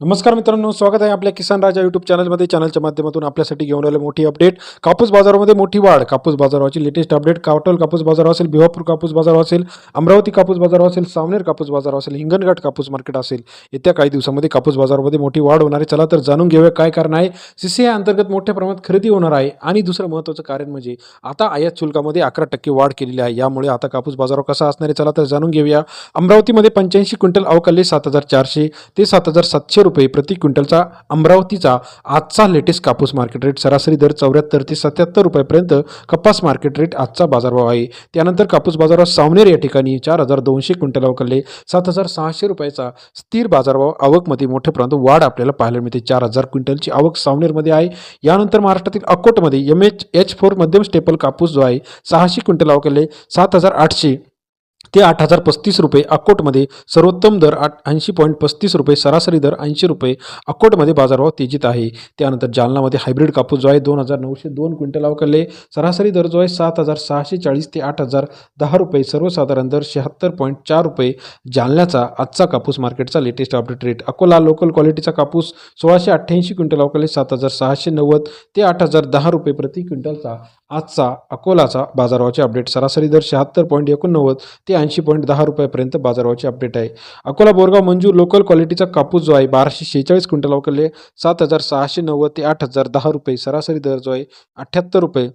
नमस्कार मित्रांनो स्वागत आहे आपल्या किसान राजा यूट्यूब चॅनलमध्ये चॅनलच्या माध्यमातून आपल्यासाठी घेऊन आले मोठी अपडेट कापूस बाजारामध्ये मोठी वाढ. कापूस बाजाराची लेटेस्ट अपडेट कावटल कापूस बाजार असेल भिवापूर कापूस बाजार असेल अमरावती कापूस बाजार असेल सावनेर कापूस बाजार असेल हिंगणघाट कापूस मार्केट असेल. येत्या काही दिवसामध्ये कापूस बाजारामध्ये मोठी वाढ होणार आहे. चला तर जाणून घेऊया काय कारण आहे. सी सी अंतर्गत मोठ्या प्रमाणात खरेदी होणार आहे. आणि दुसरं महत्त्वाचं कारण म्हणजे आता आयात शुल्कामध्ये अकरा टक्के वाढ केलेली आहे. यामुळे आता कापूस बाजारावर कसा असणार आहे? चला तर जाणून घेऊया. अमरावतीमध्ये पंच्याऐंशी क्विंटल अवकाले सात हजार चारशे ते सात हजार सातशे रुपये प्रति क्विंटलचा अमरावतीचा आजचा लेटेस्ट कापूस मार्केट रेट सरासरी दर चौऱ्याहत्तर ते सत्याहत्तर रुपयापर्यंत कपास मार्केट रेट आजचा बाजारभाव आहे. त्यानंतर कापूस बाजारात सावनेर या ठिकाणी चार हजार दोनशे क्विंटल अवकलले सात हजार सहाशे रुपयाचा स्थिर बाजारभाव आवकमध्ये मोठ्या प्रमाणात वाढ आपल्याला पाहायला मिळते. चार हजार क्विंटलची आवक सावनेरमध्ये आहे. यानंतर महाराष्ट्रातील अकोटमध्ये एम एच एच फोर मध्यम स्टेपल कापूस जो आहे सहाशे क्विंटल अवकलले सात हजार आठशे ते आठ हजार पस्तीस रुपये अकोटमध्ये सर्वोत्तम दर आठ ऐंशी पॉईंट पस्तीस रुपये सरासरी दर ऐंशी रुपये अकोटमध्ये बाजारभाव तेजीत आहे. त्यानंतर जालनामध्ये हायब्रिड कापूस जो आहे दोन हजार नऊशे दोन क्विंटल अवकाले सरासरी दर जो आहे सात हजार सहाशे चाळीस ते आठ हजार दहा रुपये. सर्वसाधारण दर शहात्तर पॉईंट चार रुपये. जालन्याचा आजचा कापूस मार्केटचा latest update rate. Akola local क्वालिटीचा कापूस सोळाशे अठ्ठ्याऐंशी क्विंटल अवकाले सात हजार सहाशे नव्वद ते आठ हजार दहा रुपये प्रति क्विंटलचा आजचा अकोलाचा बाजारभावाचे अपडेट सरासरी दर शहात्तर पॉईंट एकोणनव्वद ते ऐंशी पॉईंट दहा रुपयापर्यंत बाजारभावाचे अपडेट आहे. अकोला बोरगाव मंजूर लोकल क्वालिटीचा कापूस जो आहे बाराशे शेहेचाळीस क्विंटल अवकाले सात हजार सहाशे नव्वद ते आठ हजार दहा रुपये सरासरी दर जो आहे अठ्ठ्याहत्तर रुपये.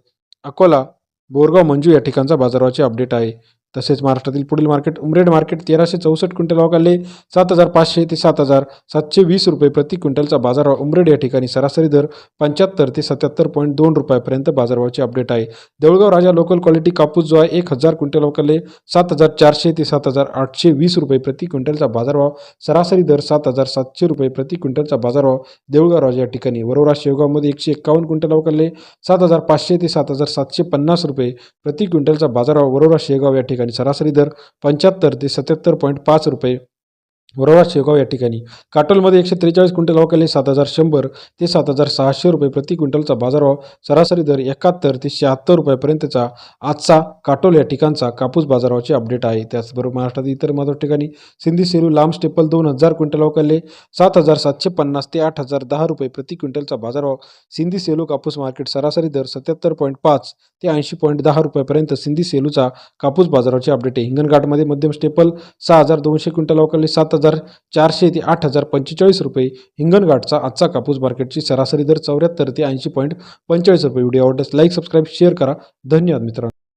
अकोला बोरगाव मंजू या ठिकाणचा बाजारभावाचे अपडेट आहे. तसेच महाराष्ट्रातील पुढील मार्केट उमरेड मार्केट तेराशे चौसष्ट क्विंटल अवकाले सात हजार पाचशे ते सात हजार सातशे वीस रुपये प्रति क्विंटलचा बाजारभाव उमरेड या ठिकाणी सरासरी दर पंच्याहत्तर ते सत्याहत्तर पॉईंट दोन रुपयापर्यंत बाजारभावाचे अपडेट आहे. देऊळगाव राजा लोकल क्वालिटी कापूस जो आहे एक हजार क्विंटल अवकाले सात हजार चारशे ते सात हजार आठशे वीस रुपये प्रति क्विंटलचा बाजारभाव सरासरी दर सात हजार सातशे रुपये प्रति क्विंटलचा बाजारभाव देऊळगाव राजा या ठिकाणी. वरोरा शेवगावमध्ये एकशे एक्कावन्न क्विंटल अवकाले सात हजार पाचशे ते सात हजार सातशे पन्नास रुपये प्रति क्विंटलचा बाजारभाव वरोरा शेगाव या ठिकाणी सरासरी दर पंच्याहत्तर ते सत्याहत्तर पॉईंट पाच रुपये वरोरा शेगाव या ठिकाणी. काटोलमध्ये एकशे त्रेचाळीस क्विंटल अवकाली सात हजार शंभर ते सात हजार सहाशे रुपये प्रति क्विंटलचा बाजारभाव. सरासरी दर एकाहत्तर ते शहात्तर रुपयापर्यंतचा आजचा काटोल या ठिकाणचा कापूस बाजारभावाचे अपडेट आहे. त्याचबरोबर महाराष्ट्रात इतर महत्त्वाच्या ठिकाणी सिंधी सेलू लांब स्टेपल दोन हजार क्विंटल अवकाले सात हजार सातशे पन्नास ते आठ हजार दहा रुपये प्रति क्विंटलचा बाजारभाव. सिंधी सेलू कापूस मार्केट सरासरी दर सत्याहत्तर पॉईंट पाच ते ऐंशी पॉईंट दहा रुपयापर्यंत सिंधी सेलूचा कापूस बाजाराचे अपडेट आहे. हिंगणघाटमध्ये मध्यम स्टेपल सहा हजार दोनशे क्विंटल अवकाले सात हजार हजार चारशे ते आठ हजार पंचेचाळीस रुपये. हिंगणघाटचा आजचा कापूस मार्केटची सरासरी दर चौऱ्याहत्तर ते ऐंशी पॉईंट पंचेचाळीस रुपये. व्हिडिओ आवडल्यास लाईक सबस्क्राईब शेअर करा. धन्यवाद मित्रांनो.